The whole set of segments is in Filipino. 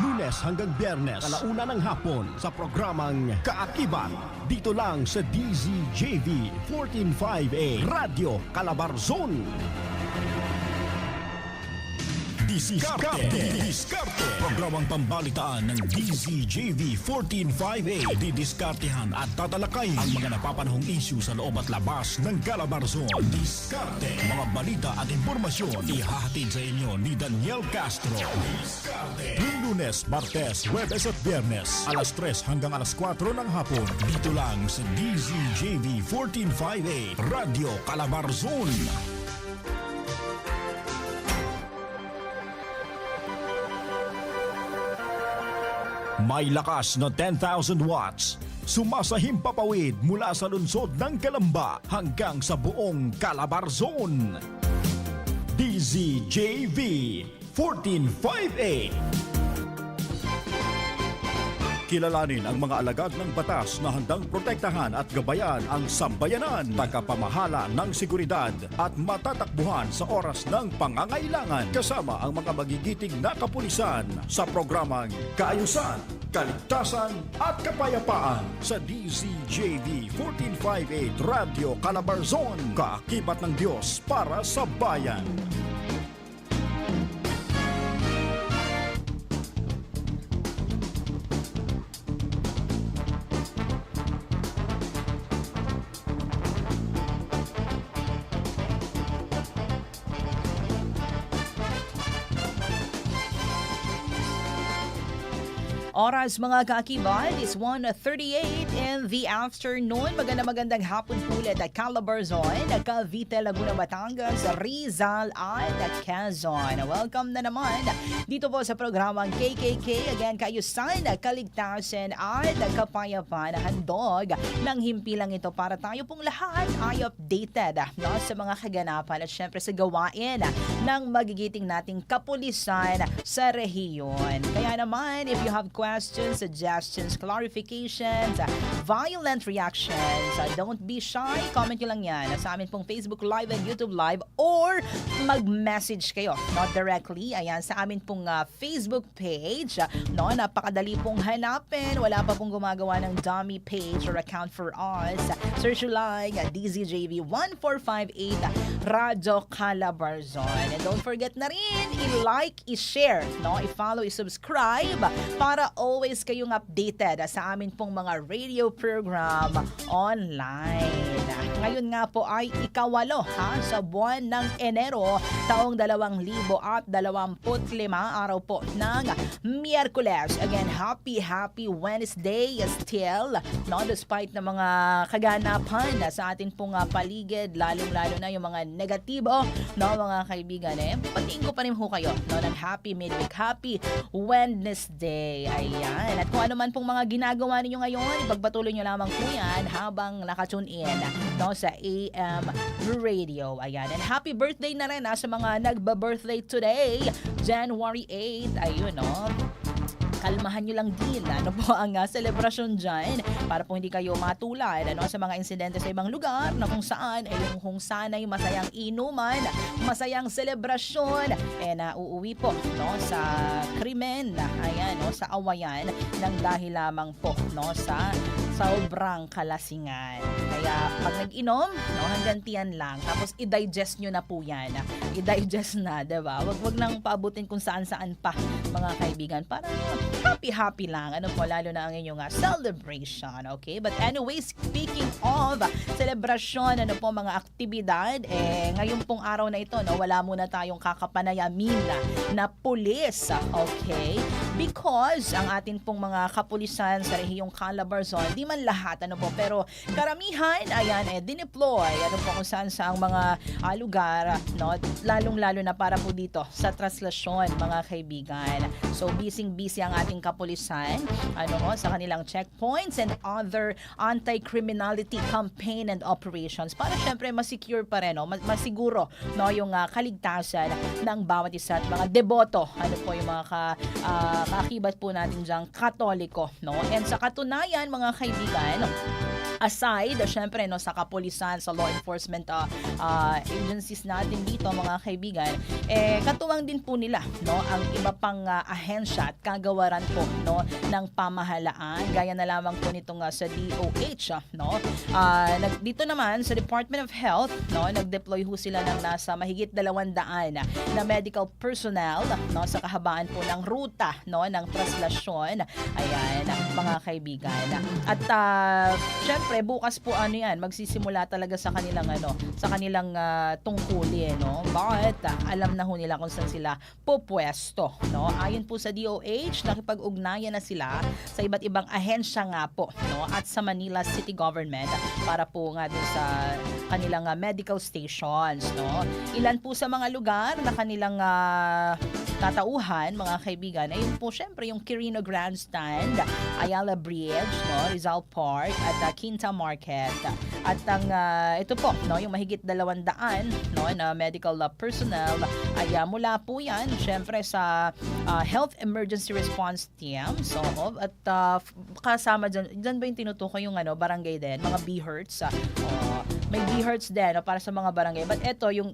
Lunes hanggang Biyernes, alauna ng hapon sa programang Kaakibat. Dito lang sa DZJV 145A Radio Calabarzon. Diskarte. Diskarte. Programang pambalitaan ng DZJV 145A. Didiskartehan at tatalakay ang mga napapanahong issue sa loob at labas ng Calabarzon. Diskarte. Mga balita at impormasyon ihahatid sa inyo ni Daniel Castro. Diskarte. Lunes, Martes, Webes at Biyernes. Alas 3 hanggang alas 4 ng hapon. Dito lang sa DZJV 145A. Radio Calabarzon. May lakas na 10,000 watts. Sumasahim papawid mula sa lungsod ng Kalamba hanggang sa buong Calabarzon. DZJV 145A Kilalanin ang mga alagad ng batas na handang protektahan at gabayan ang sambayanan, tagapamahala ng seguridad at matatakbuhan sa oras ng pangangailangan kasama ang mga magigiting na kapulisan sa programang Kaayusan, Kaligtasan at Kapayapaan sa DZJV 1458 Radio Calabarzon, kaakibat ng Diyos para sa bayan. Oras mga kaakibat is 1.38 in the afternoon. Maganda magandang hapon po ulit at Calabarzon, Cavite, Laguna, Batangas, Rizal at Quezon. Welcome na naman dito po sa programang KKK. Again, kayusan, kaligtasan at kapayapaan handog ng himpilang ito para tayo pong lahat ay updated no, sa mga kaganapan at syempre sa gawain ng magigiting nating kapulisan sa rehiyon. Kaya naman, if you have questions, suggestions, clarifications, uh, violent reactions, uh, don't be shy. Comment nyo lang yan sa amin pong Facebook Live and YouTube Live or mag-message kayo, not directly, ayan, sa amin pong uh, Facebook page. Uh, no, napakadali pong hanapin. Wala pa pong gumagawa ng dummy page or account for us. Search nyo lang uh, DZJV 1458 Radyo Calabarzon. And don't forget na rin, i-like, i-share, no? i-follow, i-subscribe para always kayong updated sa amin pong mga radio program online. Ngayon nga po ay ikawalo ha, sa buwan ng Enero taong 2025 araw po ng Miyerkules. Again, happy happy Wednesday still. No despite ng mga kaganapan na sa atin pong uh, paligid lalong-lalo na yung mga negatibo no mga kaibigan eh patiin ko pa rin ho kayo no ng happy midweek happy Wednesday. Ayan. At kung ano man pong mga ginagawa ninyo ngayon ipagpatuloy nyo lamang po yan habang nakatune in no sa AM Radio. Ayan. And happy birthday na rin ha, sa mga nagba-birthday today January 8 ayun no? Kalmahan nyo lang din. Ano po ang uh, selebrasyon dyan para po hindi kayo matulad ano, sa mga insidente sa ibang lugar na kung saan ay yung kung sana'y masayang inuman, masayang selebrasyon. Eh na uuwi po no, sa krimen, ayan, no, sa awayan ng dahil lamang po no, sa sobrang kalasingan. Kaya pag nag-inom, no, hanggang tiyan lang. Tapos i-digest nyo na po yan. I-digest na, 'di ba? Wag wag nang paabutin kung saan-saan pa mga kaibigan para happy-happy lang. Ano po, lalo na ang inyong uh, celebration, okay? But anyway, speaking of celebration, ano po, mga aktibidad, eh, ngayon pong araw na ito, no, wala muna tayong kakapanayamin na, na pulis, okay? Because ang atin pong mga kapulisan sa rehiyong Calabarzon, di man lahat, ano po, pero karamihan, ayan, eh, dineploy, ano po, kung saan sa mga uh, lugar, no, lalong-lalo na para po dito sa traslasyon, mga kaibigan. So, busy-busy ang ating kapulisan ano sa kanilang checkpoints and other anti-criminality campaign and operations para syempre masecure pa rin, no? mas- masiguro no, yung ah, kaligtasan ng bawat isa at mga deboto. Ano po yung mga ka, ah, kaakibat po natin diyang katoliko. No? And sa katunayan, mga kaibigan, aside, syempre, no, sa kapulisan, sa law enforcement uh, uh, agencies natin dito, mga kaibigan, eh, katuwang din po nila, no, ang iba pang uh, ahensya at kagawaran po, no, ng pamahalaan, gaya na lamang po nitong uh, sa DOH, ah, no. Uh, nag, dito naman, sa Department of Health, no, nag-deploy ho sila ng nasa mahigit 200 na medical personnel, no, sa kahabaan po ng ruta, no, ng traslasyon. Ayan, mga kaibigan. At uh, syempre bukas po ano 'yan, magsisimula talaga sa kanilang ano, sa kanilang uh, tungkulin, no. But uh, alam na ho nila kung saan sila pupwesto, no. Ayon po sa DOH, nakipag-ugnayan na sila sa iba't ibang ahensya nga po, no, at sa Manila City Government para po nga dun sa kanilang uh, medical stations, no. Ilan po sa mga lugar na kanilang uh, tatauhan, mga kaibigan, ayun po syempre yung Quirino Grandstand, Ayala Bridge, no, Rizal Park, at uh, Market. At ang uh, ito po, no, yung mahigit dalawandaan no, na medical uh, personnel ay uh, mula po yan syempre sa uh, Health Emergency Response Team. So, at uh, kasama dyan, dyan ba yung tinutukoy yung ano, barangay din, mga BHERTS. Uh, may BHERTS din no, para sa mga barangay. But ito, yung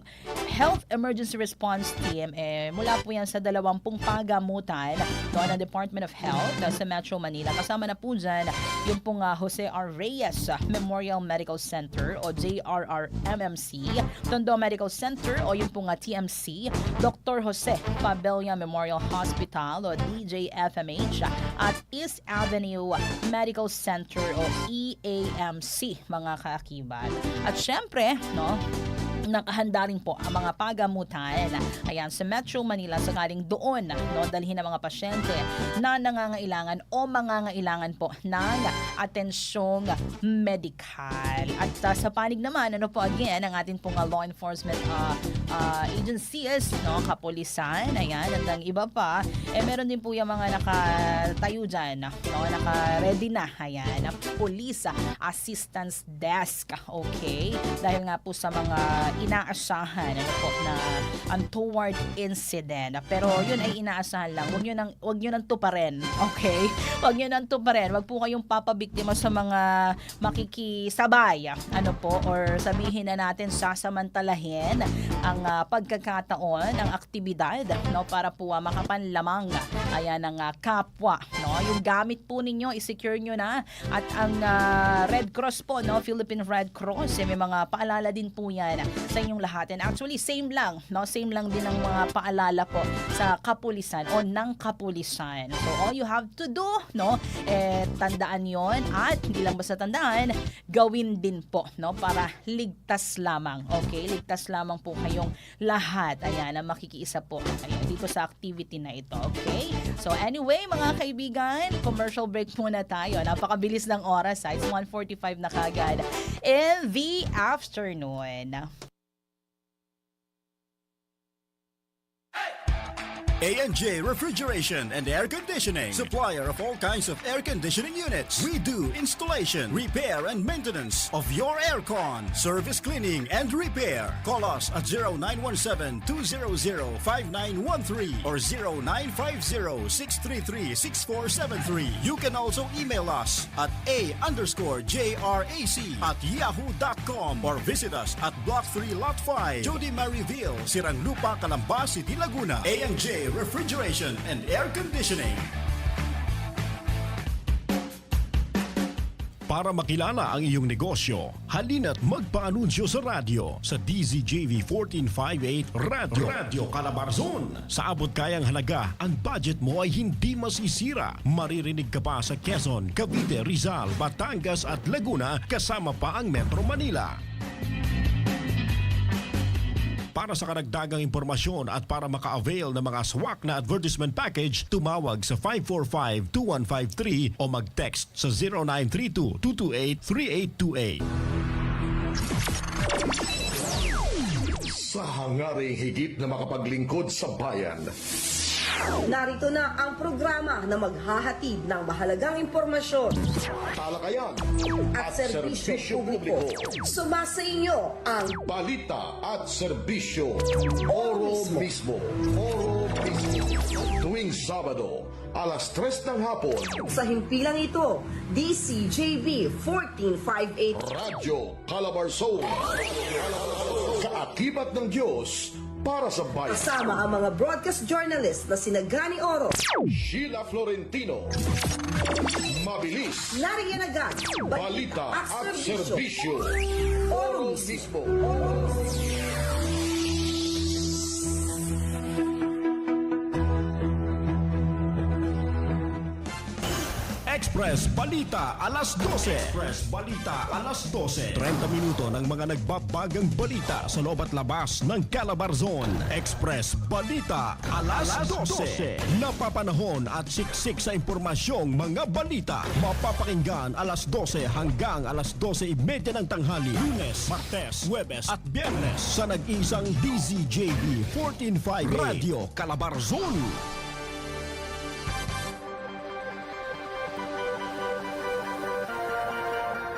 Health Emergency Response Team, eh, mula po yan sa dalawampung pagamutan no, ng Department of Health uh, sa Metro Manila. Kasama na po dyan yung pong uh, Jose R. Reyes uh, Memorial Medical Center o JRRMMC, Tondo Medical Center o yung pong uh, TMC, Dr. Jose Pabella Memorial Hospital o DJFMH at East Avenue Medical Center o EAMC mga kakibat. At syempre, no, nakahanda rin po ang mga pagamutan. Ayan sa Metro Manila sakaling doon no dalhin ang mga pasyente na nangangailangan o mangangailangan po ng atensyong medikal at uh, sa panig naman ano po again ang ating pong uh, law enforcement uh, uh, agencies no kapulisan ayan at ang iba pa eh meron din po yung mga nakatayo dyan no naka-ready na ayan police assistance desk okay? Dahil nga po sa mga inaasahan ano po na untoward incident. Pero yun ay inaasahan lang. Huwag niyo nang huwag niyo nang tuparin. Okay? Huwag niyo nang tuparin. Huwag po kayong papabiktima sa mga makikisabay. Ano po or sabihin na natin sasamantalahin ang uh, pagkakataon ng aktibidad no para po uh, makapanlamang ayan ng uh, kapwa no yung gamit po ninyo i-secure nyo na at ang uh, Red Cross po no Philippine Red Cross eh, may mga paalala din po yan sa inyong lahat. And actually, same lang, no? Same lang din ang mga paalala po sa kapulisan o ng kapulisan. So, all you have to do, no? Eh, tandaan yon at hindi lang basta tandaan, gawin din po, no? Para ligtas lamang, okay? Ligtas lamang po kayong lahat. Ayan, na makikiisa po ayan, dito sa activity na ito, okay? So, anyway, mga kaibigan, commercial break muna tayo. Napakabilis ng oras, ha? It's 1.45 na kagad in the afternoon. A&J Refrigeration and Air Conditioning. Supplier of all kinds of air conditioning units. We do installation, repair, and maintenance of your aircon. Service cleaning and repair. Call us at 0917-200-5913 or 0950-633-6473. You can also email us at a underscore JRAC at yahoo.com or visit us at Block 3 Lot 5, Jody Maryville, Siranlupa, Calamba City, Laguna. A&J Refrigeration and Air Conditioning. Para makilala ang iyong negosyo, halina't magpaanunsyo sa radyo sa DZJV 1458 Radio, Radio Calabarzon. Sa abot kayang halaga, ang budget mo ay hindi masisira. Maririnig ka pa sa Quezon, Cavite, Rizal, Batangas at Laguna kasama pa ang Metro Manila. Para sa karagdagang impormasyon at para maka-avail ng mga swak na advertisement package, tumawag sa 545-2153 o mag-text sa 0932-228-3828. Sa hangaring higit na makapaglingkod sa bayan, Narito na ang programa na maghahatid ng mahalagang impormasyon talakayan at serbisyo publiko. Sumasa inyo ang balita at serbisyo. Oro mismo. Oro mismo. Tuwing Sabado, alas 3 ng hapon, sa himpilang ito, DCJB 1458 Radyo Calabarzon. Kaakibat ng Diyos para sa bayan. kasama ang mga broadcast journalist na sina Gani Oro, Sheila Florentino. Mabilis. Nariyan agad, Balita at serbisyo. Oro Oro mismo. Express Balita alas 12. Express Balita alas 12. 30 minuto ng mga nagbabagang balita sa loob at labas ng Calabarzon. Express Balita alas 12. Napapanahon at siksik sa impormasyong mga balita. Mapapakinggan alas 12 hanggang alas 12.30 ng tanghali. Lunes, Martes, Huwebes at Biyernes sa nag-isang DZJB 1458 Radio Calabarzon.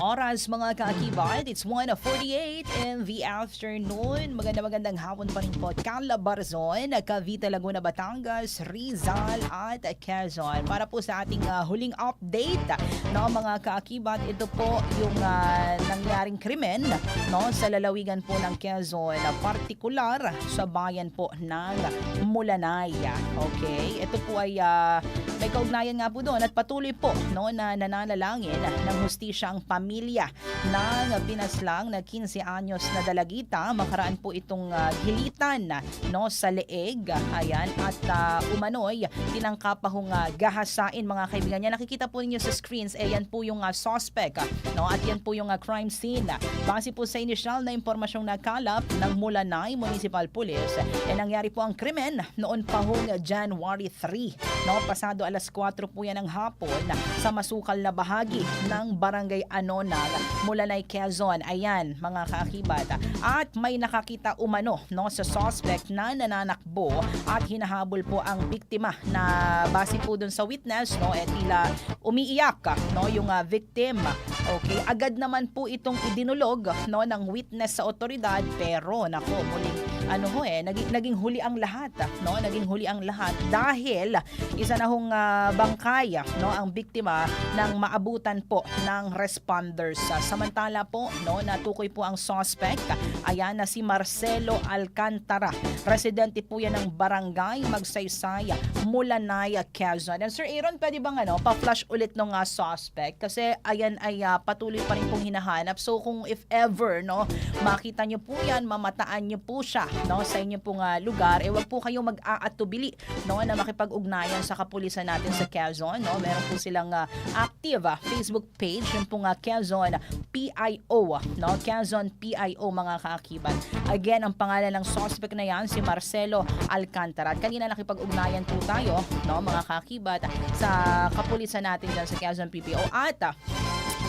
Oras mga kaakibat, it's 1.48 in the afternoon. Maganda magandang hapon pa rin po. Calabarzon, Cavite, Laguna, Batangas, Rizal at Quezon. Para po sa ating ah, huling update no, mga kaakibat, ito po yung ah, nangyaring krimen no, sa lalawigan po ng Quezon, na partikular sa bayan po ng Mulanay. Okay? Ito po ay ah, may kaugnayan nga po doon at patuloy po no, na nananalangin ng hustisya ang pamilya ng pinaslang na 15 anyos na dalagita. Makaraan po itong ah, gilitan no, sa leeg. Ayan. At ah, umano'y tinangka pa hong ah, gahasain mga kaibigan niya. Nakikita po ninyo sa screens, eh, yan po yung ah, suspect. ah, no, at yan po yung ah, crime scene. Base po sa initial na impormasyong nakalap ng Mulanay Municipal Police, eh, nangyari po ang krimen noon pa hong January 3. No, pasado alas 4 po yan ng hapon sa masukal na bahagi ng Barangay Anonag, Mulanay, Quezon. Ayan, mga kaakibat. At may nakakita umano no, sa suspect na nananakbo at hinahabol po ang biktima na base po dun sa witness, no, eh, tila umiiyak no, yung ah, victim. Okay, agad naman po itong idinulog no, ng witness sa otoridad pero nako, muling ano ho eh, naging, naging huli ang lahat, ah, no? Naging huli ang lahat dahil isa na hong bangkay, ah, no, ang biktima ng maabutan po ng responders. Samantala po, no, natukoy po ang suspect. Ayan na si Marcelo Alcantara. Residente po yan ng barangay Magsaysay, Mulanay, Quezon. And Sir Aaron, pwede bang ano, pa-flash ulit ng ah, suspect? Kasi ayan ay ah, patuloy pa rin pong hinahanap. So kung if ever, no, makita nyo po yan, mamataan nyo po siya, no, sa inyo pong ah, lugar, eh wag po kayong mag-aatubili, no, na makipag-ugnayan sa kapulisan natin sa Quezon, no. Meron po silang ah, active ah, Facebook page, yung pong ah, Quezon PIO, no, Quezon PIO mga kaakibat. Again, ang pangalan ng suspect na yan, si Marcelo Alcantara. At kanina nakipag-ugnayan po tayo, no, mga kaakibat, sa kapulisan natin dyan sa Quezon PPO. At ah,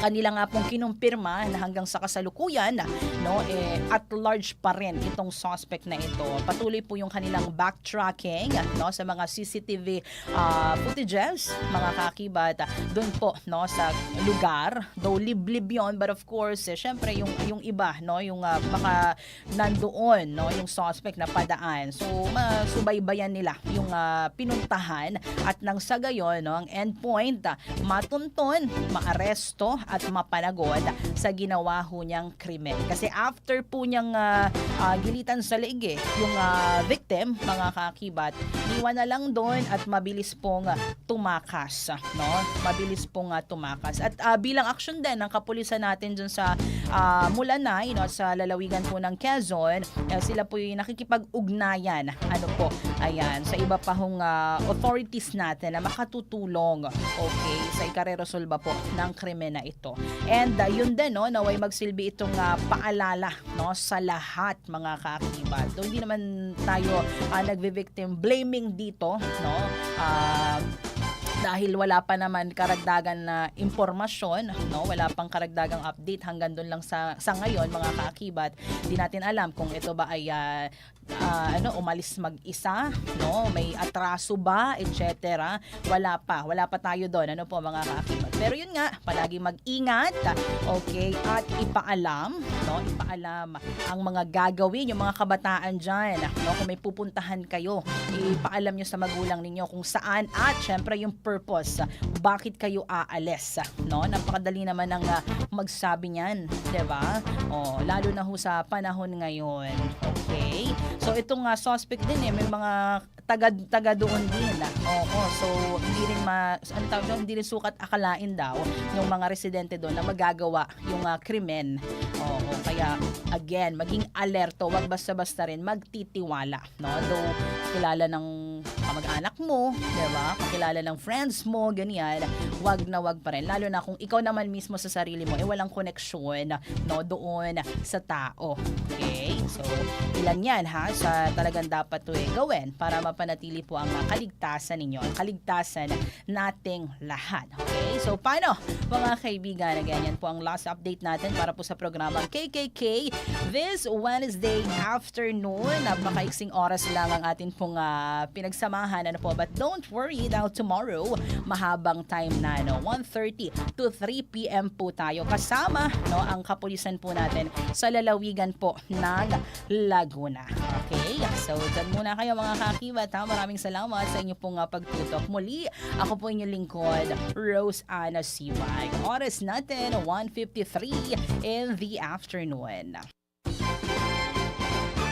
kanila nga pong kinumpirma na hanggang sa kasalukuyan no eh at large pa rin itong suspect na ito. Patuloy po yung kanilang backtracking no sa mga CCTV ah, footages mga kakibat doon po no sa lugar though liblib yun but of course eh, syempre yung yung iba no yung ah, baka nandoon no yung suspect na padaan. So masubaybayan nila yung ah, pinuntahan at nang sa gayon no ang endpoint ah, matunton, maaresto at mapanagod sa ginawa ho niyang krimen. Kasi after po niyang ah, ah, gilitan sa leeg eh, yung ah, victim, mga kakibat, iwan na lang doon at mabilis pong ah, tumakas. No? Mabilis pong ah, tumakas. At ah, bilang action din ng kapulisan natin dun sa ah, Mulanay, no, sa lalawigan po ng Quezon, eh, sila po yung nakikipag-ugnayan. Ano po, ayan, sa iba pa hong ah, authorities natin na makatutulong, okay, sa ikareresolba po ng krimen na ito. And uh, yun din, no, naway magsilbi itong uh, paalala no, sa lahat mga kaakibat. Though hindi naman tayo uh, nagvi-victim blaming dito, no? Ah, dahil wala pa naman karagdagan na impormasyon, no? Wala pang karagdagang update hanggang doon lang sa sa ngayon mga kaakibat. Di natin alam kung ito ba ay ah, ah, ano umalis mag-isa, no? May atraso ba, etc. Wala pa, wala pa tayo doon. Ano po mga kaakibat. Pero yun nga, palagi mag-ingat, okay? At ipaalam, no? Ipaalam ang mga gagawin yung mga kabataan diyan, no? Kung may pupuntahan kayo, ipaalam nyo sa magulang ninyo kung saan at syempre yung purpose bakit kayo aalis no napakadali naman ng ah, magsabi niyan 'di ba oh lalo na ho sa panahon ngayon okay so itong uh, suspect din eh may mga taga taga doon din oo so hindi rin ma ano tawag doon? hindi rin sukat akalain daw yung mga residente doon na magagawa yung ah, krimen oo kaya again maging alerto wag basta-basta rin magtitiwala no though kilala ng kamag-anak mo, 'di ba? Kakilala ng friends mo, ganyan. Wag na wag pa rin lalo na kung ikaw naman mismo sa sarili mo eh walang koneksyon no doon sa tao. Okay? So, ilan 'yan ha sa talagang dapat 'to eh gawin para mapanatili po ang kaligtasan ninyo, ang kaligtasan nating lahat. Okay? So, paano mga kaibigan, ganyan po ang last update natin para po sa programang KKK this Wednesday afternoon. Napakaiksing oras lang ang atin pong ah, pinagsamahan. Ano po? But don't worry, now tomorrow, mahabang time na, no? 1.30 to 3 p.m. po tayo. Kasama, no, ang kapulisan po natin sa lalawigan po ng Laguna. Okay? So, dyan muna kayo mga kakibat, ha? Maraming salamat sa inyo pong ah, pagtutok. Muli, ako po inyong lingkod, Rose Ana Siwag. Oras natin, 1.53 in the afternoon.